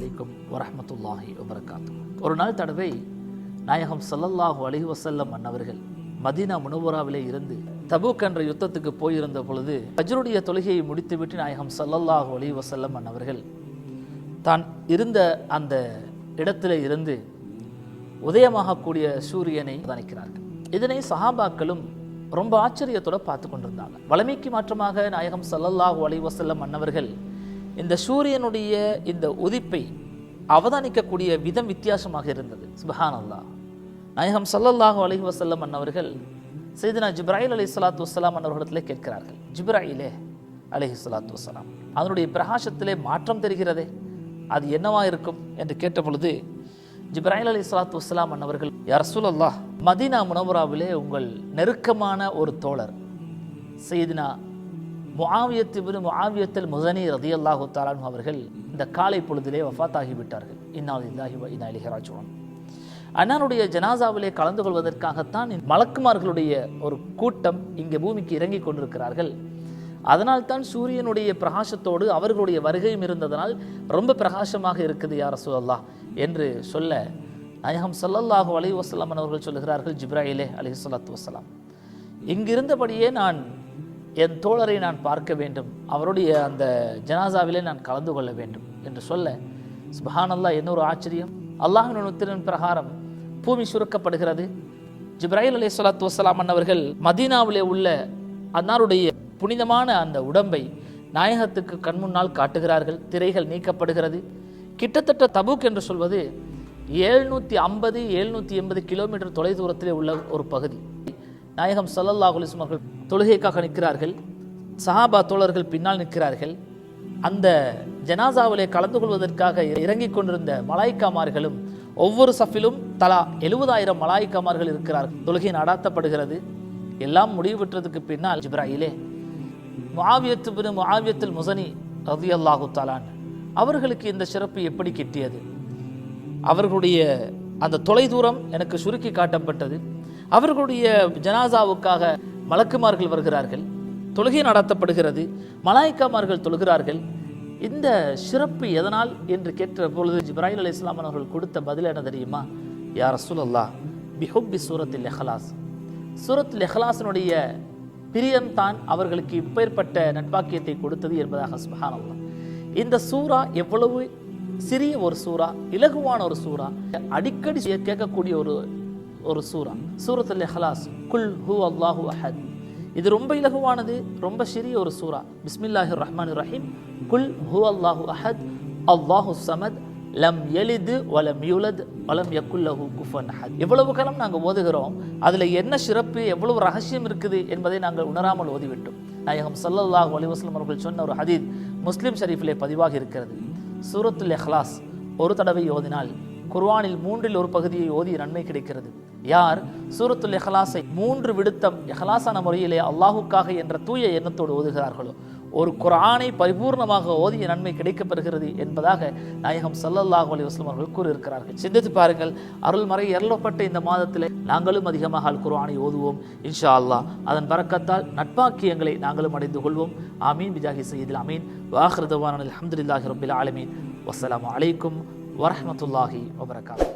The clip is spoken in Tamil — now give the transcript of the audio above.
அலைக்கும் வரமத்துல்லாஹி வபரகாத்து ஒரு நாள் தடவை நாயகம் சல்லல்லாஹு அலி வசல்லம் அன்னவர்கள் மதீனா முனவராவிலே இருந்து தபூக் என்ற யுத்தத்துக்கு போயிருந்த பொழுது அஜருடைய தொழுகையை முடித்துவிட்டு நாயகம் சல்லல்லாஹு அலி வசல்லம் அன்னவர்கள் தான் இருந்த அந்த இடத்துல இருந்து உதயமாகக்கூடிய சூரியனை கவனிக்கிறார்கள் இதனை சஹாபாக்களும் ரொம்ப ஆச்சரியத்தோடு பார்த்து கொண்டிருந்தாங்க. வளமைக்கு மாற்றமாக நாயகம் சல்லல்லாஹு அலி வசல்லம் அன்னவர்கள் இந்த சூரியனுடைய இந்த உதிப்பை அவதானிக்கக்கூடிய விதம் வித்தியாசமாக இருந்தது. சுபஹானல்லா நாயகம் சல்லல்லாஹு அலஹி வசல்லம் அன்னவர்கள் செய்தனா ஜிப்ராயில் அலி சலாத்து வசலாம் அன்னவர்களிடத்திலே கேட்கிறார்கள். ஜிப்ராயிலே அலஹி சலாத்து வசலாம் அதனுடைய பிரகாசத்திலே மாற்றம் தெரிகிறதே. அது என்னவா இருக்கும் என்று கேட்ட பொழுது ஜிப்ராயில் அலி சலாத்து வசலாம் அன்னவர்கள் யார் ரசூலல்லாஹ் மதீனா முனவராவிலே உங்கள் நெருக்கமான ஒரு தோழர் செய்தினா முஆவியத்து பின் முஆவியத்தில் முசனி ரதியல்லாஹு தாலான் அவர்கள் இந்த காலை பொழுதிலே வஃத்தாகிவிட்டார்கள். இன்னால் இல்லாஹி வ இன்னா அண்ணனுடைய ஜனாசாவிலே கலந்து கொள்வதற்காகத்தான் மலக்குமார்களுடைய ஒரு கூட்டம் இங்கே பூமிக்கு இறங்கி கொண்டிருக்கிறார்கள். அதனால் தான் சூரியனுடைய பிரகாசத்தோடு அவர்களுடைய வருகையும் இருந்ததனால் ரொம்ப பிரகாசமாக இருக்குது யார் ரசூலல்லாஹ் என்று சொல்ல நாயகம் சல்லல்லாஹு அலி வசலாம் அவர்கள் சொல்லுகிறார்கள் ஜிப்ராயிலே அலி ஸலாத்து வசலாம் இங்கிருந்தபடியே நான் என் தோழரை நான் பார்க்க வேண்டும். அவருடைய அந்த ஜனாசாவிலே நான் கலந்து கொள்ள வேண்டும் என்று சொல்ல சுபஹானல்லா என்ன ஒரு ஆச்சரியம். அல்லாஹின் உத்திரன் பிரகாரம் பூமி சுருக்கப்படுகிறது. ஜிப்ராயில் அலி சொல்லாத்து வசலாம் அன்னவர்கள் மதீனாவிலே உள்ள அன்னாருடைய புனிதமான அந்த உடம்பை நாயகத்துக்கு கண்முன்னால் காட்டுகிறார்கள். திரைகள் நீக்கப்படுகிறது. கிட்டத்தட்ட தபூக் என்று சொல்வது ஏழ்நூற்றி ஐம்பது எழுநூற்றி எண்பது கிலோமீட்டர் தொலைதூரத்திலே உள்ள ஒரு பகுதி. நாயகம் சல்லல்லாஹ் அவர்கள் தொழுகைக்காக நிற்கிறார்கள். சஹாபா தோழர்கள் பின்னால் நிற்கிறார்கள். அந்த ஜனாசாவிலே கலந்து கொள்வதற்காக இறங்கிக் கொண்டிருந்த மலாய்க்காமார்களும் ஒவ்வொரு சஃபிலும் தலா எழுபதாயிரம் மலாய்க்காமார்கள் இருக்கிறார்கள். தொழுகை நடாத்தப்படுகிறது. எல்லாம் முடிவு பெற்றதுக்கு பின்னால் ஜிப்ராயிலே மாவியத்து பின் மாவியத்தில் முசனி ரதியல்லாஹு தாலான் அவர்களுக்கு இந்த சிறப்பு எப்படி கிட்டியது? அவர்களுடைய அந்த தொலைதூரம் எனக்கு சுருக்கி காட்டப்பட்டது. அவர்களுடைய ஜனாசாவுக்காக மலக்குமார்கள் வருகிறார்கள் தொழுகை நடத்தப்படுகிறது மலாய்க்காமார்கள் தொழுகிறார்கள். இந்த சிறப்பு எதனால் என்று கேட்ட பொழுது ஜிப்ராஹில் அலி இஸ்லாம் அவர்கள் கொடுத்த பதில் என்ன தெரியுமா? யார் ரசூலல்லா சூரத் சூரத்தில் எஹலாஸ் சூரத்தில் பிரியம் பிரியம்தான் அவர்களுக்கு இப்பேற்பட்ட நட்பாக்கியத்தை கொடுத்தது என்பதாக சுபஹானல்லாஹ். இந்த சூரா எவ்வளவு சிறிய ஒரு சூறா இலகுவான ஒரு சூறா அடிக்கடி கேட்கக்கூடிய ஒரு ஒரு சூறா. சூரத்தில் ஹலாஸ் குல் ஹூ அல்லாஹூ அஹத். இது ரொம்ப இலகுவானது ரொம்ப சிறிய ஒரு சூறா. பிஸ்மில்லாஹிர் ரஹ்மான் ரஹீம். குல் ஹூ அல்லாஹு அஹத். அல்லாஹு சமத். லம் எலிது வலம் யூலத். வலம் யக்குல்லஹு குஃபன் அஹத். எவ்வளவு காலம் நாங்கள் ஓதுகிறோம் அதில் என்ன சிறப்பு எவ்வளவு ரகசியம் இருக்குது என்பதை நாங்கள் உணராமல் ஓதிவிட்டோம். நாயகம் ஸல்லல்லாஹு அலிவாஸ்லம் அவர்கள் சொன்ன ஒரு ஹதீத் முஸ்லீம் ஷரீஃபிலே பதிவாகி இருக்கிறது. சூரத்துல் எஹ்லாஸ் ஒரு தடவை ஓதினால் குர்ஆனில் மூன்றில் ஒரு பகுதியை ஓதிய நன்மை கிடைக்கிறது. யார்? சூரத்துல் எஹலாசை மூன்று விடுத்தம் எஹலாசான முறையிலே அல்லாஹுக்காக என்ற தூய எண்ணத்தோடு ஓதுகிறார்களோ ஒரு குரானை பரிபூர்ணமாக ஓதிய நன்மை கிடைக்கப்பெறுகிறது என்பதாக நாயகம் சல்லல்லாஹு அலி வஸ்லம் அவர்கள் கூறியிருக்கிறார்கள். சிந்தித்து பாருங்கள் அருள்மறை எரளப்பட்ட இந்த மாதத்தில் நாங்களும் அதிகமாக அல் குர்ஆனை ஓதுவோம். இன்ஷா அல்லாஹ் அதன் பறக்கத்தால் நட்பாக்கியங்களை நாங்களும் அடைந்து கொள்வோம். ஆமீன். பிஜாஹி சயீதில் அமீன். வாஹிருதவான் அல்ஹம்துலில்லாஹி ரப்பில் ஆலமீன். வசலாம் அலைக்கும் வரஹ்மத்துல்லாஹி வபரகாத்துஹு